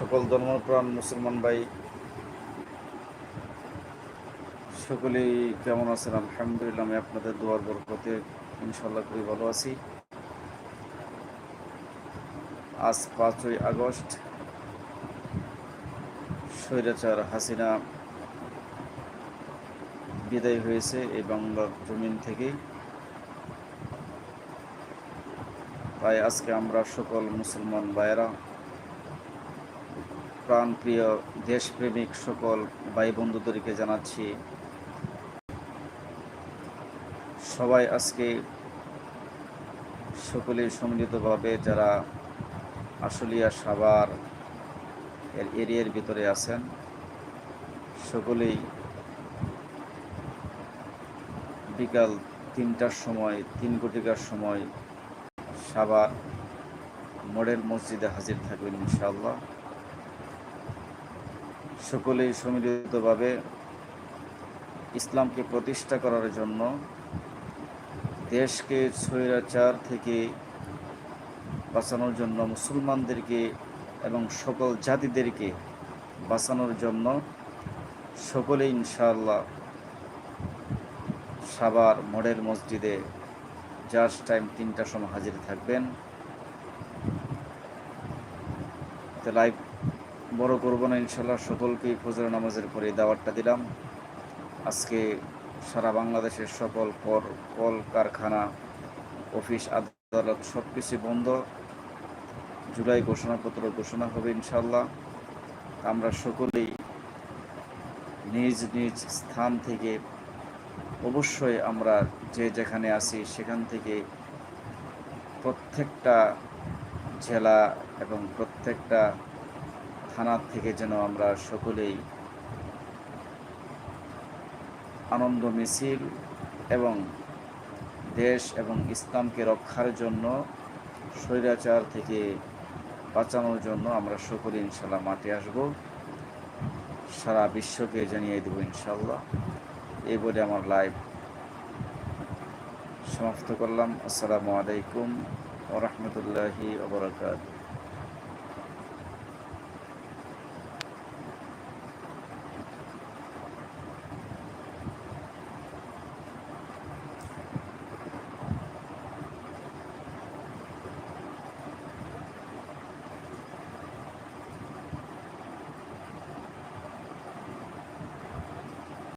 সকল ধর্মপ্রাণ মুসলমান ভাই, সকলেই কেমন আছেন? আলহামদুলিল্লাহ, আমি আপনাদের দোয়ার বরকতে ইনশাল্লাহ খুবই ভালো আছি। আজ পাঁচই আগস্ট, স্বৈরাচার হাসিনা বিদায় হয়েছে এই বাংলার জমিন থেকে তাই আজকে আমরা সকল মুসলমান ভাইয়েরা প্রাণপ্রিয় দেশপ্রেমিক সকল ভাই বন্ধুদেরকে জানাচ্ছি, সবাই আজকে সকলে সম্মিলিতভাবে যারা আশুলিয়া সাভার এর এরিয়ার ভিতরে আছেন, সকলেই বিকাল তিনটার সময়, তিন কোটিকার সময় সাভার মডেল মসজিদে হাজির থাকবেন ইনশাআল্লাহ। সকলেই সম্মিলিতভাবে ইসলামকে প্রতিষ্ঠা করার জন্য দেশকে স্বৈরাচার থেকে বাঁচানোর জন্য, মুসলমানদেরকে এবং সকল জাতিদেরকে বাঁচানোর জন্য সকলে ইনশাআল্লাহ সাবার মডেল মসজিদে জাস্ট টাইম তিনটার সময় হাজির থাকবেন। লাইভ বড় করব না ইনশাল্লাহ সকলকেই ফজর নামাজের পরে দাওয়াতটা দিলাম। আজকে সারা বাংলাদেশের সকল কর কল কারখানা অফিস, আদালত সব কিছু বন্ধ। জুলাই ঘোষণাপত্র ঘোষণা হবে ইনশাল্লাহ আমরা সকলেই নিজ নিজ স্থান থেকে অবশ্যই আমরা যে যেখানে আছি সেখান থেকে প্রত্যেকটা জেলা এবং প্রত্যেকটা থানার থেকে যেন আমরা সকলেই আনন্দ মিছিল এবং দেশ এবং ইসলামকে রক্ষার জন্য, স্বৈরাচার থেকে বাঁচানোর জন্য আমরা সকলে ইনশাল্লাহ মাঠে আসব। সারা বিশ্বকে জানিয়ে দেব ইনশাল্লাহ এই বলে আমার লাইভ সমাপ্ত করলাম। আসসালামু আলাইকুম ওরহমতুল্লাহি ওবরাকাত